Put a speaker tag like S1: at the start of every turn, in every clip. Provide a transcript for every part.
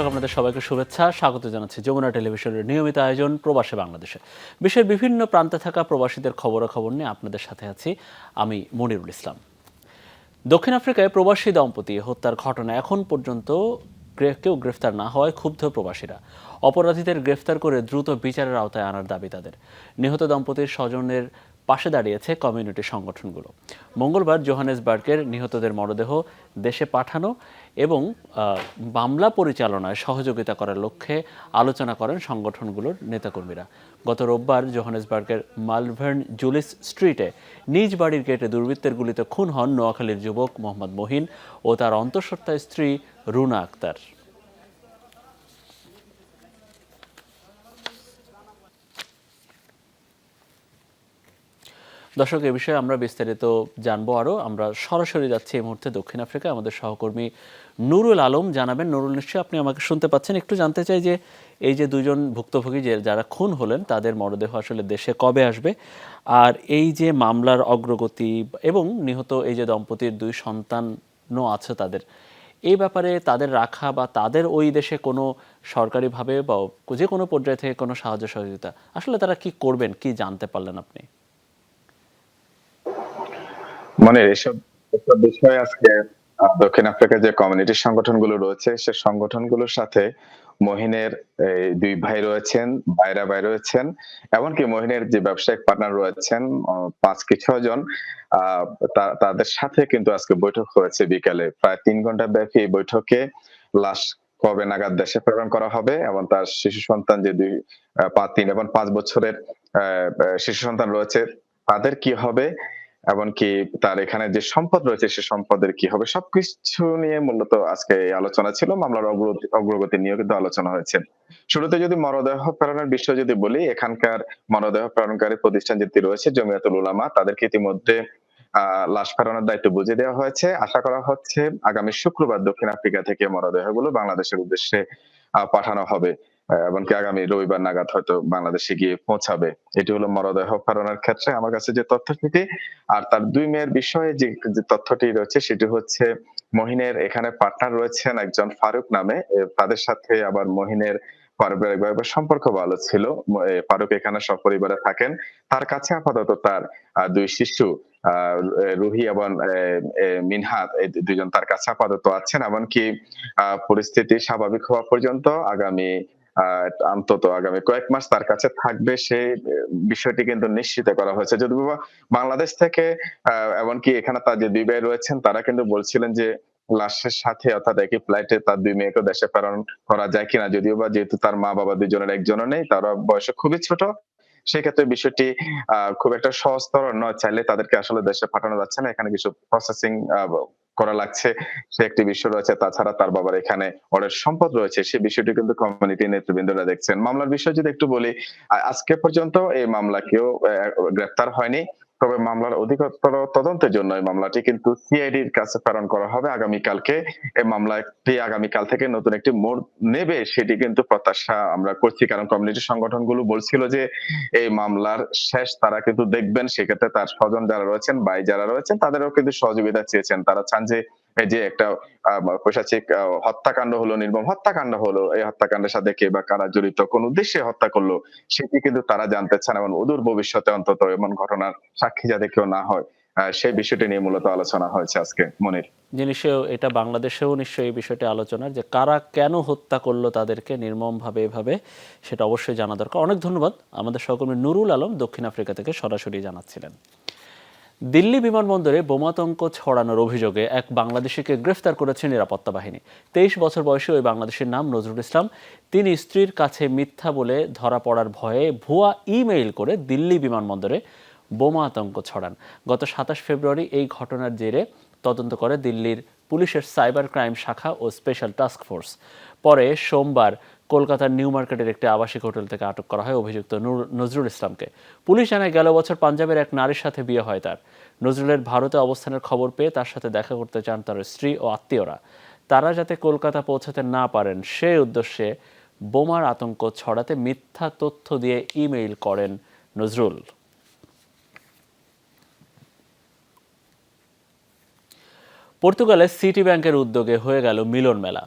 S1: দর্শক, আপনাদের সবাইকে শুভেচ্ছা। স্বাগত জানাচ্ছি যমুনা টেলিভিশনের নিয়মিত আয়োজন প্রবাসে বাংলাদেশে। বিশ্বের বিভিন্ন প্রান্তে থাকা প্রবাসীদের খবরাখবর নিয়ে আপনাদের সাথে আছি আমি মনিরুল ইসলাম। দক্ষিণ আফ্রিকায় প্রবাসী দম্পতি হত্যার ঘটনা এখন পর্যন্ত কেউ গ্রেফতার না হওয়ায় ক্ষুব্ধ প্রবাসীরা। অপরাধীদের গ্রেফতার করে দ্রুত বিচারের আওতায় আনার দাবি তাদের। নিহত দম্পতির স্বজনের পাশে দাঁড়িয়েছে কমিউনিটি সংগঠনগুলো। মঙ্গলবার জোহানেসবার্গের নিহতদের মরদেহ দেশে পাঠানো এবং মামলা পরিচালনায় সহযোগিতা করার লক্ষ্যে আলোচনা করেন সংগঠনগুলোর নেতাকর্মীরা। গত রোববার জোহানেসবার্গের মালভার্ন জুলিস স্ট্রিটে নিজ বাড়ির গেটে দুর্বৃত্তের গুলিতে খুন হন নোয়াখালীর যুবক মোহাম্মদ মহিন ও তার অন্তঃসত্ত্বা স্ত্রী রুনা আক্তার। দর্শক, এ বিষয়ে আমরা বিস্তারিত জানব আরও আমরা সরাসরি যাচ্ছি এই মুহূর্তে দক্ষিণ আফ্রিকায় আমাদের সহকর্মী নুরুল আলম জানাবেন। নুরুল, নিশ্চয়ই আপনি আমাকে শুনতে পাচ্ছেন। একটু জানতে চাই যে এই যে দুজন ভুক্তভোগী যে যারা খুন হলেন, তাদের মরদেহ আসলে দেশে কবে আসবে? আর এই যে মামলার অগ্রগতি এবং নিহত এই যে দম্পতির দুই সন্তানও আছে তাদের এই ব্যাপারে তাদের রাখা বা তাদের ওই দেশে কোনো সরকারিভাবে বা যে কোনো পর্যায়ে থেকে কোনো সাহায্য সহযোগিতা আসলে তারা কি করবেন, কি জানতে পারলেন আপনি?
S2: মানে এসব বিষয়ে আজকে দক্ষিণ আফ্রিকার যে কমিউনিটি সংগঠনগুলো রয়েছে, সে সংগঠনগুলোর সাথে মহিনের দুই ভাই রয়েছেন, ভাইরা ভাই রয়েছেন, এমনকি মহিনের যে ব্যবসায়িক পার্টনার রয়েছেন পাঁচ কি ছয় জন তাদের সাথে কিন্তু আজকে বৈঠক হয়েছে বিকালে। প্রায় তিন ঘণ্টা ব্যাপী এই বৈঠকে লাশ কবে নাগাদ দেশে প্রেরণ করা হবে এবং তার শিশু সন্তান যে দুই পাঁচ, তিন এবং পাঁচ বছরের শিশু সন্তান রয়েছে, তাদের কি হবে? এমনকি তার এখানে যে সম্পদ রয়েছে, সে সম্পদের কি হবে? সবকিছু নিয়ে মূলত আজকে আলোচনা ছিল। মামলার অগ্রগতি নিয়েও কিন্তু আলোচনা হয়েছে। শুরুতে যদি মরদেহ প্রেরণের বিষয় যদি বলি, এখানকার মরদেহ প্রেরণকারী প্রতিষ্ঠান যেটি রয়েছে, জমিয়াতুল উলামা, তাদেরকে ইতিমধ্যে আহ লাশ ফেরানোর দায়িত্ব বুঝে দেওয়া হয়েছে। আশা করা হচ্ছে আগামী শুক্রবার দক্ষিণ আফ্রিকা থেকে মরদেহগুলো বাংলাদেশের উদ্দেশ্যে পাঠানো হবে। এমনকি আগামী রবিবার নাগাদ হয়তো বাংলাদেশে গিয়ে পৌঁছাবে। এটি হলো মরদেহ প্রেরণের ক্ষেত্রে আমার কাছে যে তথ্যটি, আর তার দুই মেয়ের বিষয়ে যে তথ্যটি রয়েছে সেটি হচ্ছে মহিনের এখানে পার্টনার রয়েছেন একজন ফারুক নামে। তাদের সাথে আবার মহিনের পারিবারিকভাবে সম্পর্ক ভালো ছিল। ফারুক এখানে সপরিবারে থাকেন। তার কাছে আপাতত তার দুই শিশু রুহি এবং মিনহাত এই দু- দুইজন তার কাছে আপাতত আছেন। এমনকি পরিস্থিতি স্বাভাবিক হওয়া পর্যন্ত আগামী অন্তত আগামী কয়েক মাস তার কাছে থাকবে সেই বিষয়টি কিন্তু নিশ্চিত করা হয়েছে। যদি বাংলাদেশ থেকে এমনকি এখানে তার যে দুই ভাই রয়েছেন, তারা কিন্তু বলছিলেন যে, লাশের সাথে অর্থাৎ একই ফ্লাইটে তার দুই মেয়েকে দেশে প্রেরণ করা যায় কিনা। যদিও বা যেহেতু তার মা বাবা দুজনের একজনও নেই, তারা বয়স খুবই ছোট, সেক্ষেত্রে বিষয়টি খুব একটা সহজতর নয়। চাইলে তাদেরকে আসলে দেশে পাঠানো যাচ্ছে না। এখানে কিছু প্রসেসিং করা লাগছে। সে একটি বিষয় রয়েছে তাছাড়া তার বাবার এখানে অনেক সম্পদ রয়েছে। সে বিষয়টি কিন্তু কমিউনিটি নেতৃবৃন্দরা দেখছেন। মামলার বিষয় যদি একটু বলি আজকে পর্যন্ত এই মামলা কেউ আহ, গ্রেফতার হয়নি। তবে মামলার অধিকতর তদন্তের জন্য এই মামলাটি কিন্তু সিআইডির কাছে প্রেরণ করা হবে। আগামীকালকে এই মামলাটি আগামীকাল থেকে নতুন একটি মোড় নেবে সেটি কিন্তু প্রত্যাশা আমরা করছি। কারণ কমিউনিটি সংগঠনগুলো বলছিল যে এই মামলার শেষ তারা কিন্তু দেখবেন, সেক্ষেত্রে তার স্বজন যারা রয়েছেন, ভাই যারা রয়েছেন, তাদেরও কিন্তু সহযোগিতা চেয়েছেন। তারা চান যে যে একটা পৈশাচিক হত্যাকাণ্ড হলো নির্মম হত্যাকাণ্ড হলো, এই হত্যাকাণ্ডের সাথে কে বা কারা জড়িত, কোন উদ্দেশ্যে হত্যা করল, সেটি কিন্তু তারা জানতে চান এবং অদূর ভবিষ্যতে অন্তত এমন ঘটনার সাক্ষী যাতে কেউ না হয় সেই বিষয়টি নিয়ে মূলত আলোচনা হয়েছে আজকে, মনির।
S1: যে এটা বাংলাদেশেও নিশ্চয়ই এই বিষয়টি আলোচনার, যে কারা কেন হত্যা করল তাদেরকে নির্মমভাবে এভাবে, সেটা অবশ্যই জানা দরকার। অনেক ধন্যবাদ। আমাদের সহকর্মী নুরুল আলম দক্ষিণ আফ্রিকা থেকে সরাসরি জানাচ্ছিলেন। দিল্লি বিমানবন্দরে বোমাতঙ্ক ছড়ানোর অভিযোগে এক বাংলাদেশিকে গ্রেফতার করেছে নিরাপত্তা বাহিনী। তেইশ বছর বয়সী ওই বাংলাদেশের নাম নজরুল ইসলাম। তিনি স্ত্রীর কাছে মিথ্যা বলে ধরা পড়ার ভয়ে ভুয়া ইমেইল করে দিল্লি বিমানবন্দরে বোমা আতঙ্ক ছড়ান। গত সাতাশ ফেব্রুয়ারি এই ঘটনার জেরে তদন্ত করে দিল্লির পুলিশের সাইবার ক্রাইম শাখা ও স্পেশাল টাস্ক ফোর্স। পরে সোমবার কলকাতার নিউ মার্কেটের একটি আবাসিক হোটেল থেকে আটক করা হয় অভিযুক্ত নজরুল ইসলামকে। পুলিশ জানায়, গেল বছর পাঞ্জাবের এক নারীর সাথে বিয়ে হয় তার। নজরুলের ভারতে অবস্থানের খবর পেয়ে তার সাথে দেখা করতে চান তার স্ত্রী ও আত্মীয়রা। তারা যাতে কলকাতা পৌঁছাতে না পারেন, সেই উদ্দেশ্যে বোমার আতঙ্ক ছড়াতে মিথ্যা তথ্য দিয়ে ইমেইল করেন নজরুল। পর্তুগালে সিটি ব্যাংকের উদ্যোগে হয়ে গেল মিলন মেলা,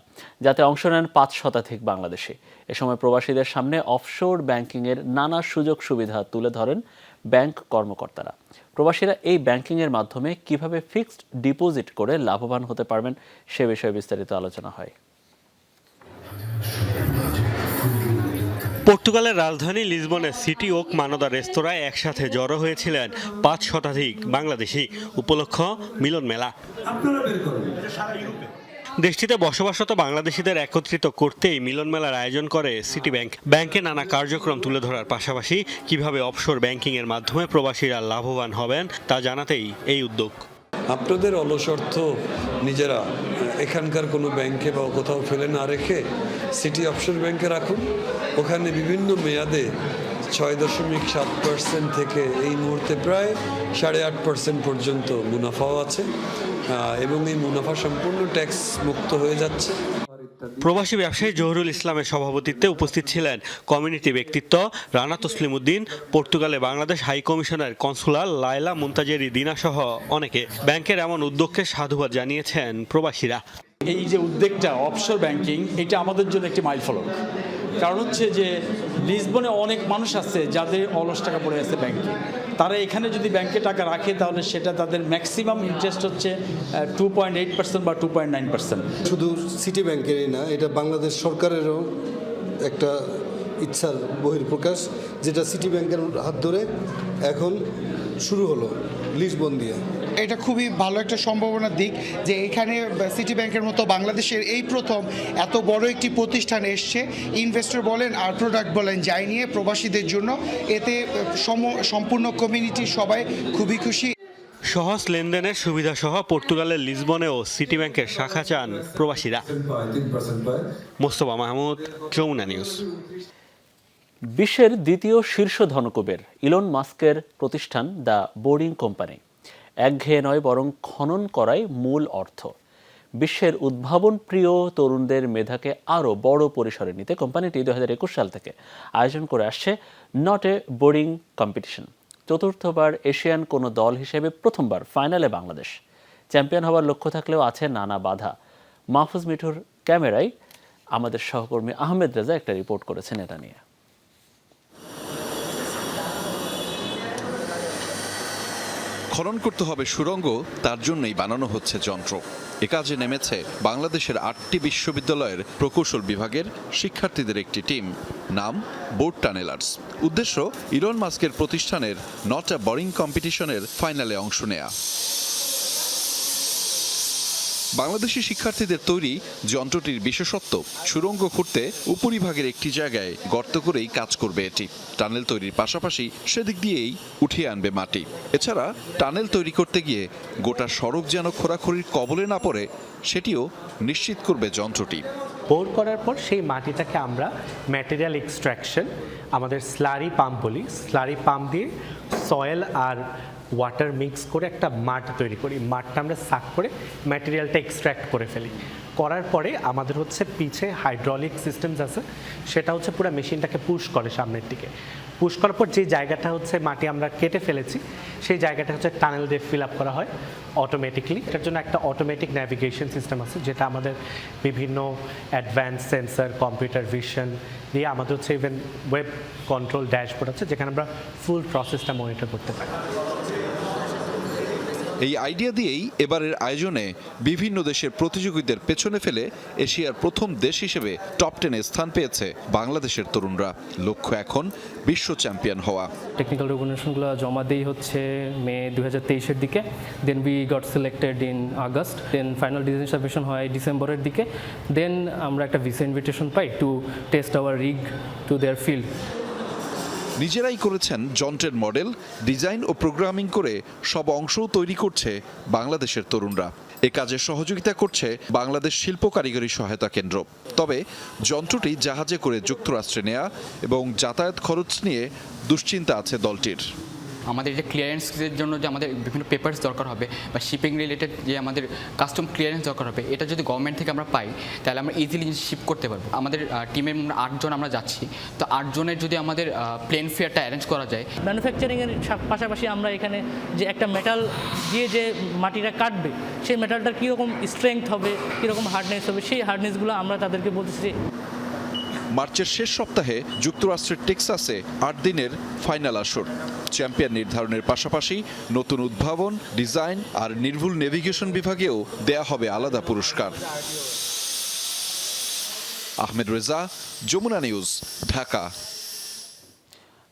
S1: যাতে অংশ নেন পাঁচ শতাধিক বাংলাদেশি। এ সময় প্রবাসীদের সামনে অফশোর ব্যাংকিংয়ের নানা সুযোগ সুবিধা তুলে ধরেন ব্যাংক কর্মকর্তারা। প্রবাসীরা এই ব্যাংকিংয়ের মাধ্যমে কীভাবে ফিক্সড ডিপোজিট করে লাভবান হতে পারবেন সে বিষয়ে বিস্তারিত আলোচনা হয়।
S3: পর্তুগালের রাজধানী লিসবনের সিটি ওক মানদা রেস্তোরাঁয় একসাথে জড়ো হয়েছিলেন পাঁচ শতাধিক বাংলাদেশি উপলক্ষ মিলন মেলা। দেশটিতে বসবাসরত বাংলাদেশিদের একত্রিত করতেই মিলন মেলার আয়োজন করে সিটি ব্যাংক। ব্যাংকে নানা কার্যক্রম তুলে ধরার পাশাপাশি কীভাবে অফশোর ব্যাংকিংয়ের মাধ্যমে প্রবাসীরা লাভবান হবেন তা জানাতেই এই উদ্যোগ।
S4: আপনাদের অলস অর্থ নিজেরা, এখানকার কোনো ব্যাংকে বা কোথাও ফেলে না রেখে সিটি অফশোর ব্যাংকে রাখুন। ওখানে বিভিন্ন মেয়াদে ছয় দশমিক সাত পার্সেন্ট থেকে এই মুহূর্তে প্রায় সাড়ে আট পার্সেন্ট পর্যন্ত মুনাফাও আছে। এবং এই মুনাফা সম্পূর্ণ ট্যাক্স মুক্ত হয়ে যাচ্ছে।
S3: প্রবাসী ব্যবসায়ী জহুরুল ইসলামের সভাপতিত্বে উপস্থিত ছিলেন কমিউনিটি ব্যক্তিত্ব রানা তসলিম উদ্দিন পর্তুগালে বাংলাদেশ হাই কমিশনের কনসুলার লায়লা মুন্তাজেরি দিনা সহ অনেকে। ব্যাংকের এমন উদ্যোগকে সাধুবাদ জানিয়েছেন প্রবাসীরা।
S5: এই যে উদ্যোগটা অফশোর ব্যাংকিং এটা আমাদের জন্য একটি মাইল ফলক। কারণ হচ্ছে যে লিসবনে অনেক মানুষ আছে যাদের অলস টাকা পড়ে আছে ব্যাংকে তারা এখানে যদি ব্যাংকে টাকা রাখে, তাহলে সেটা তাদের ম্যাক্সিমাম ইন্টারেস্ট হচ্ছে টু পয়েন্ট এইট পার্সেন্ট বা টু পয়েন্ট নাইন পার্সেন্ট
S6: শুধু সিটি ব্যাংকেরই না, এটা বাংলাদেশ সরকারেরও একটা ইচ্ছার বহির্প্রকাশ যেটা সিটি ব্যাংকের হাত ধরে এখন শুরু হলো লিসবন দিয়ে
S7: এটা খুবই ভালো একটা সম্ভাবনার দিক যে এখানে সিটি ব্যাংকের মতো বাংলাদেশের এই প্রথম এত বড় একটি প্রতিষ্ঠান এসছে। ইনভেস্টর বলেন আর প্রোডাক্ট বলেন যাই নিয়ে প্রবাসীদের জন্য এতে সম- সম্পূর্ণ কমিউনিটি সবাই খুবই খুশি।
S3: সহজ লেনদেনের সুবিধা সহ পর্তুগালের লিসবনেও সিটি ব্যাংকের শাখা চান প্রবাসীরা। মোস্তফা মাহমুদ যমুনা নিউজ।
S1: বিশ্বের দ্বিতীয় শীর্ষ ধনকুবের ইলন মাস্কের প্রতিষ্ঠান দ্য বোর্ডিং কোম্পানি। একঘেয়ে নয় বরং খনন করাই মূল অর্থ। বিশ্বের উদ্ভাবন প্রিয় তরুণদের মেধাকে আরও বড় পরিসরে নিতে কোম্পানিটি দু হাজার একুশ সাল থেকে আয়োজন করে আসছে নট এ বোর্ডিং কম্পিটিশন। চতুর্থবার এশিয়ান কোনো দল হিসেবে প্রথমবার ফাইনালে বাংলাদেশ। চ্যাম্পিয়ন হওয়ার লক্ষ্য থাকলেও আছে নানা বাধা। মাহফুজ মিঠুর ক্যামেরায় আমাদের সহকর্মী আহমেদ রেজা একটা রিপোর্ট করেছেন এটা নিয়ে।
S8: খনন করতে হবে সুরঙ্গ, তার জন্যই বানানো হচ্ছে যন্ত্র। এ কাজে নেমেছে বাংলাদেশের আটটি বিশ্ববিদ্যালয়ের প্রকৌশল বিভাগের শিক্ষার্থীদের একটি টিম। নাম বোর্ড টানেলার্স। উদ্দেশ্য ইলন মাস্কের প্রতিষ্ঠানের নট আ বরিং কম্পিটিশনের ফাইনালে অংশ নেয়া। বাংলাদেশি শিক্ষার্থীদের তৈরি যন্ত্রটির বিশেষত্ব, সুরঙ্গ খুঁড়তে উপরিভাগের একটি জায়গায় গর্ত করেই কাজ করবে এটি। টানেল তৈরির পাশাপাশি সেদিক দিয়েই উঠিয়ে আনবে মাটি। এছাড়া টানেল তৈরি করতে গিয়ে গোটা সড়ক যেন খোরাখুরির কবলে না পড়ে, সেটিও নিশ্চিত করবে যন্ত্রটি।
S9: বোর করার পর সেই মাটিটাকে আমরা ম্যাটেরিয়াল এক্সট্রাকশন আমাদের স্লারি পাম্প বলি। স্লারি পাম্প দিয়ে সয়েল আর ওয়াটার মিক্স করে একটা মাঠ তৈরি করি। মাঠটা আমরা সাক করে ম্যাটেরিয়ালটা এক্সট্র্যাক্ট করে ফেলি। করার পরে আমাদের হচ্ছে পিছে হাইড্রলিক সিস্টেমস আছে। সেটা হচ্ছে পুরো মেশিনটাকে পুশ করে সামনের দিকে। পুশ করার পর যে জায়গাটা হচ্ছে মাটি আমরা কেটে ফেলেছি, সেই জায়গাটা হচ্ছে টানেল দিয়ে ফিল আপ করা হয় অটোমেটিকলি এটার জন্য একটা অটোমেটিক ন্যাভিগেশন সিস্টেম আছে, যেটা আমাদের বিভিন্ন অ্যাডভান্স সেন্সার কম্পিউটার ভিশন দিয়ে আমাদের হচ্ছে ইভেন ওয়েব কন্ট্রোল ড্যাশবোর্ড আছে, যেখানে আমরা ফুল প্রসেসটা মনিটর করতে পারি।
S8: এই আইডিয়া দিয়েই এবারের আয়োজনে বিভিন্ন দেশের প্রতিযোগীদের পেছনে ফেলে এশিয়ার প্রথম দেশ হিসেবে টপ টেনে স্থান পেয়েছে বাংলাদেশের তরুণরা। লক্ষ্য এখন বিশ্ব চ্যাম্পিয়ন হওয়া।
S10: টেকনিক্যাল ডকুমেন্টেশনগুলো জমা দিই হচ্ছে মে দু হাজার তেইশের দিকে then we got selected in August then final design submission হয় ডিসেম্বরের দিকে দেন আমরা একটা visa invitation pi to test our rig to their field
S8: নিজেরাই করেছেন যন্ত্রের মডেল, ডিজাইন ও প্রোগ্রামিং করে সব অংশও তৈরি করছে বাংলাদেশের তরুণরা। এ কাজে সহযোগিতা করছে বাংলাদেশ শিল্প কারিগরি সহায়তা কেন্দ্র। তবে যন্ত্রটি জাহাজে করে যুক্তরাষ্ট্রে নেয়া এবং যাতায়াত খরচ নিয়ে দুশ্চিন্তা আছে দলটির।
S11: আমাদের যে ক্লিয়ারেন্সের জন্য যে আমাদের বিভিন্ন পেপার্স দরকার হবে বা শিপিং রিলেটেড যে আমাদের কাস্টম ক্লিয়ারেন্স দরকার হবে এটা যদি গভর্নমেন্ট থেকে আমরা পাই তাহলে আমরা ইজিলি শিপ করতে পারব। আমাদের টিমের আটজন আমরা যাচ্ছি। তো আটজনের যদি আমাদের প্লেন ফেয়ারটা অ্যারেঞ্জ করা যায়।
S12: ম্যানুফ্যাকচারিংয়ের পাশাপাশি আমরা এখানে যে একটা মেটাল দিয়ে যে মাটিটা কাটবে সেই মেটালটার কীরকম স্ট্রেংথ হবে কীরকম হার্ডনেস হবে সেই হার্ডনেসগুলো আমরা তাদেরকে বলতেছি
S8: মার্চের শেষ সপ্তাহে যুক্তরাষ্ট্রের টেক্সাসে আট দিনের ফাইনাল আসর। চ্যাম্পিয়ন নির্ধারণের পাশাপাশি নতুন উদ্ভাবন, ডিজাইন আর নির্ভুল নেভিগেশন বিভাগেও দেয়া হবে আলাদা পুরস্কার। আহমেদ রেজা, যমুনা নিউজ, ঢাকা।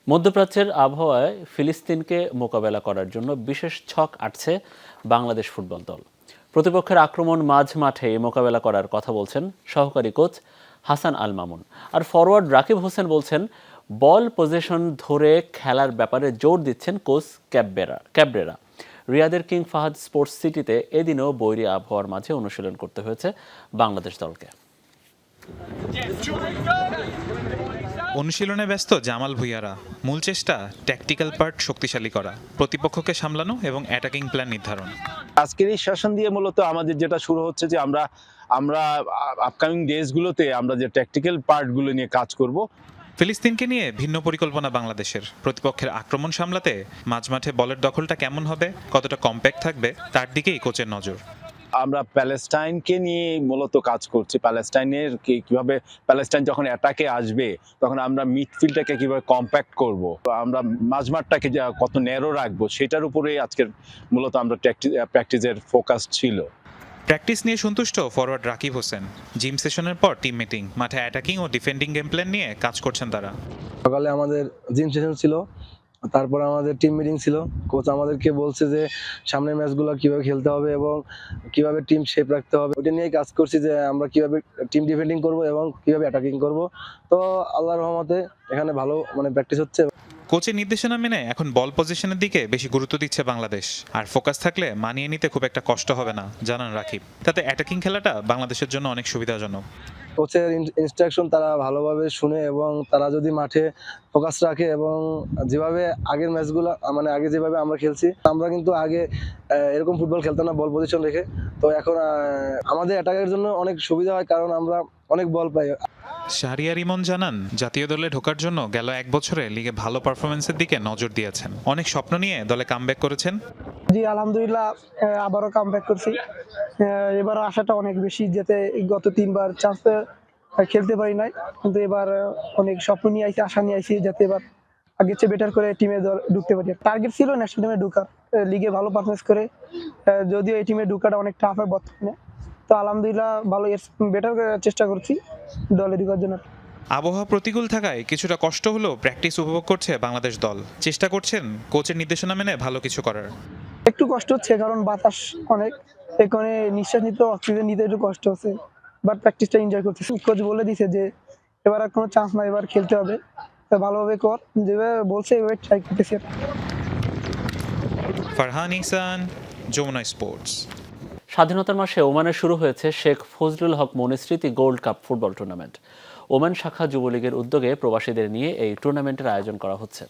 S1: মধ্যপ্রাচ্যের আবহাওয়ায় ফিলিস্তিনকে মোকাবেলা করার জন্য বিশেষ ছক আটছে বাংলাদেশ ফুটবল দল। প্রতিপক্ষের আক্রমণ মাঝ মাঠে মোকাবেলা করার কথা বলছেন সহকারী কোচ হাসান আল মামুন। আর ফরওয়ার্ড রাকিব হোসেন বলছেন বল পজিশন ধরে খেলার ব্যাপারে জোর দিচ্ছেন কোচ ক্যাববেরা ক্যাবরেরা। রিয়াদের কিং ফাহাদ স্পোর্টস সিটিতে এদিনও বৈরী আবহাওয়ার মাঝে অনুশীলন করতে হয়েছে বাংলাদেশ দলকে।
S13: অনুশীলনে ব্যস্ত জামাল ভুইয়ারা মূল চেষ্টা ট্যাকটিক্যাল পার্ট শক্তিশালী করা প্রতিপক্ষকে সামলানো এবং অ্যাটাকিং প্ল্যান নির্ধারণ।
S14: আজকের এই সেশন দিয়ে মূলত আমাদের যেটা শুরু হচ্ছে যে আমরা আমরা আপকামিং ডেজগুলোতে আমরা যে ট্যাকটিক্যাল পার্টগুলো নিয়ে কাজ করব
S13: ফিলিস্তিনকে নিয়ে ভিন্ন পরিকল্পনা বাংলাদেশের। প্রতিপক্ষের আক্রমণ সামলাতে মাঝমাঠে বলের দখলটা কেমন হবে, কতটা কম্প্যাক্ট থাকবে তার দিকেই কোচের নজর।
S14: আমরা প্যালেস্টাইনকে নিয়ে মূলত কাজ করছি। প্যালেস্টাইনের কীভাবে প্যালেস্টাইন যখন অ্যাটাকে আসবে, তখন আমরা মিডফিল্ডটাকে কীভাবে কম্প্যাক্ট করব আমরা মাঝমাঠটাকে কত ন্যারো রাখব, সেটার উপরেই আজকের মূলত আমরা প্র্যাকটিসের ফোকাস ছিল।
S13: প্র্যাকটিস নিয়ে সন্তুষ্ট? ফরওয়ার্ড রাকিব হোসেন। জিম সেশনের পর টিম মিটিং মাঠে অ্যাটাকিং ও ডিফেন্ডিং গেম প্ল্যান নিয়ে কাজ করছেন তারা।
S6: সকালে আমাদের জিম সেশন ছিল, তারপর আমাদের টিম মিটিং ছিল। কোচ আমাদেরকে বলছে যে, সামনের ম্যাচগুলো কীভাবে খেলতে হবে এবং কীভাবে টিম শেপ রাখতে হবে। ওটা নিয়েই কাজ করছি যে, আমরা কীভাবে টিম ডিফেন্ডিং করব এবং কীভাবে অ্যাটাকিং করব। তো আল্লাহর রহমতে এখানে ভালো মানে প্র্যাকটিস হচ্ছে।
S13: কোচের নির্দেশনা মেনে এখন বল পজিশনের দিকে বেশি গুরুত্ব দিচ্ছে বাংলাদেশ। আর ফোকাস থাকলে মানিয়ে নিতে খুব একটা কষ্ট হবে না, জানান রাকিব। তাতে অ্যাটাকিং খেলাটা বাংলাদেশের জন্য অনেক সুবিধাজনক।
S6: কোচের ইনস্ট্রাকশন তারা ভালোভাবে শুনে এবং তারা যদি মাঠে ফোকাস রাখে এবং যেভাবে আগের ম্যাচগুলো মানে আগে যেভাবে আমরা খেলছি, আমরা কিন্তু আগে এরকম ফুটবল খেলতাম না বল পজিশন রেখে। তো এখন আমাদের অ্যাটাকের জন্য অনেক সুবিধা হয় কারণ আমরা অনেক বল পাই।
S13: শাহরিয়ার ইমন জানান, জাতীয় দলে ঢোকার জন্য গেল এক বছরে লিগে ভালো পারফরমেন্সের দিকে নজর দিয়েছেন। অনেক স্বপ্ন নিয়ে দলে কামব্যাক করেছেন।
S12: জি, আলহামদুলিল্লাহ আবারও কাম ব্যাক করছি এবার আশাটা অনেক বেশি যেতে গত তিনবার চান্স খেলতে পারি নাই। কিন্তু এবার অনেক স্বপ্ন নিয়ে আইছি, আশা নিয়ে আইছি যাতে এবার আগের চেয়ে বেটার করে টিমে ঢুকতে পারি। টার্গেট ছিল ন্যাশনাল টিমে ঢুকার লিগে ভালো পারফরমেন্স করে যদিও এই টিমে ঢুকাটা অনেক টাফ হয় বর্তমানে। তো আলহামদুলিল্লাহ ভালো বেটার চেষ্টা করছি দলে ঢুকার জন্য।
S13: আবহাওয়া প্রতিকূল থাকায় কিছুটা কষ্ট হলেও প্র্যাকটিস উপভোগ করছে বাংলাদেশ দল। চেষ্টা করছেন কোচের নির্দেশনা মেনে ভালো কিছু করার।
S12: একটু কষ্ট হচ্ছে কারণ বাতাস অনেক এখানে নিঃশ্বাস নিতে অক্সিজেন নিতে একটু কষ্ট হচ্ছে বাট প্র্যাকটিসটা এনজয় করতেছি। কোচ বলে দিছে যে এবার আর কোনো চান্স নাই এবার খেলতে হবে তো ভালোভাবে কর যেভাবে বলছে এভাবে ট্রাই করতেছি
S13: ফারহান ইহসান যমুনা স্পোর্টস
S1: স্বাধীনতার মাসে ওমানে শুরু হয়েছে Sheikh Fazlul Haque মনিস্মৃতি gold cup football tournament. Oman শাখা যুবলীগের উদ্যোগে প্রবাসীদের নিয়ে এই টুর্নামেন্টের আয়োজন করা হচ্ছে।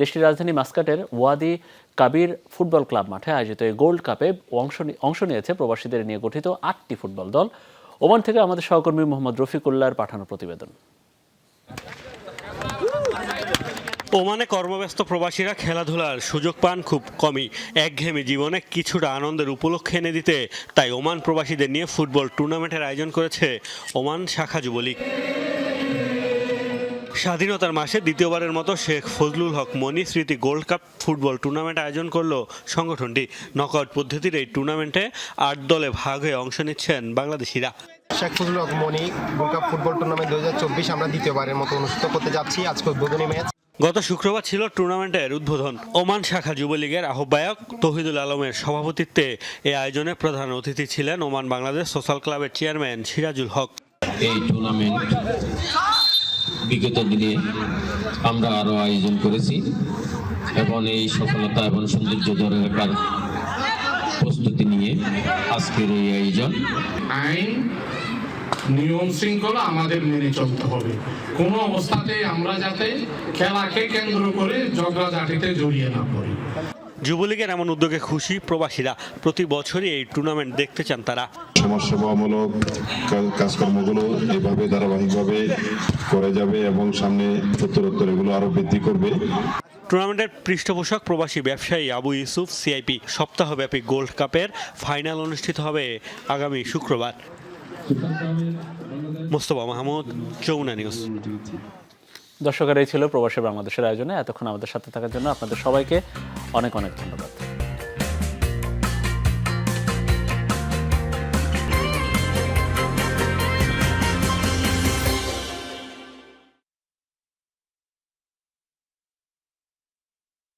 S1: দেশটির রাজধানী মাস্কাটের ওয়াদি কাবির ফুটবল ক্লাব মাঠে আয়োজিত এই গোল্ড কাপে অংশ অংশ নিয়েছে প্রবাসীদের নিয়ে গঠিত আটটি ফুটবল দল। ওমান থেকে আমাদের সহকর্মী মোহাম্মদ রফিকুল্লাহর পাঠানো প্রতিবেদন।
S3: ওমানে কর্মব্যস্ত প্রবাসীরা খেলাধুলার সুযোগ পান খুব কমই। একঘেয়েমি জীবনে কিছুটা আনন্দের উপলক্ষে এনে দিতে তাই ওমান প্রবাসীদের নিয়ে ফুটবল টুর্নামেন্টের আয়োজন করেছে ওমান শাখা যুবলীগ। স্বাধীনতার মাসে দ্বিতীয়বারের মতো শেখ ফজলুল হক মনি স্মৃতি গোল্ড কাপ ফুটবল টুর্নামেন্ট আয়োজন করল সংগঠনটি। নকআউট পদ্ধতির এই টুর্নামেন্টে আট দলে ভাগ হয়ে অংশ নিচ্ছেন বাংলাদেশিরা।
S15: Sheikh Fazlul Haque Moni gold cup football tournament দু হাজার চব্বিশ আমরা দ্বিতীয়বারের মতো অনুষ্ঠিত করতে যাচ্ছি। আজকে উদ্বোধনী ম্যাচ।
S3: গত শুক্রবার ছিল টুর্নামেন্টের উদ্বোধন। ওমান শাখা যুবলীগের আহ্বায়ক তহিদুল আলমের সভাপতিত্বে এই আয়োজনে প্রধান অতিথি ছিলেন ওমান বাংলাদেশ সোশ্যাল ক্লাবের চেয়ারম্যান সিরাজুল হক।
S16: এই টুর্নামেন্ট বিগত দিনে আমরা আরও আয়োজন করেছি এবং এই সফলতা এবং সৌন্দর্য ধরে রাখার প্রস্তুতি নিয়ে আজকের এই আয়োজন।
S17: আইন নিয়ম শৃঙ্খলা আমাদের মেনে চলতে হবে। কোনো অবস্থাতে আমরা যাতে খেলাকে কেন্দ্র করে ঝগড়াঝাটিতে জড়িয়ে না পড়ি।
S3: যুবলীগের এমন উদ্যোগে খুশি প্রবাসীরা। প্রতি বছরই এই টুর্নামেন্ট দেখতে চান তারা।
S18: সমাজসেবামূলক কাজকর্মগুলো এইভাবে ধারাবাহিকভাবে করে যাবে এবং সামনে উত্তরোত্তর এগুলো আরও বৃদ্ধি করবে।
S3: টুর্নামেন্টের পৃষ্ঠপোষক প্রবাসী ব্যবসায়ী আবু ইউসুফ সিআইপি সপ্তাহব্যাপী গোল্ড কাপের ফাইনাল অনুষ্ঠিত হবে আগামী শুক্রবার। মোস্তফা মাহমুদ, যমুনা নিউজ।
S1: দর্শকের এই ছিল প্রবাসী বাংলাদেশের আয়োজনে। এতক্ষণ আমাদের সাথে থাকার জন্য আপনাদের সবাইকে অনেক অনেক ধন্যবাদ।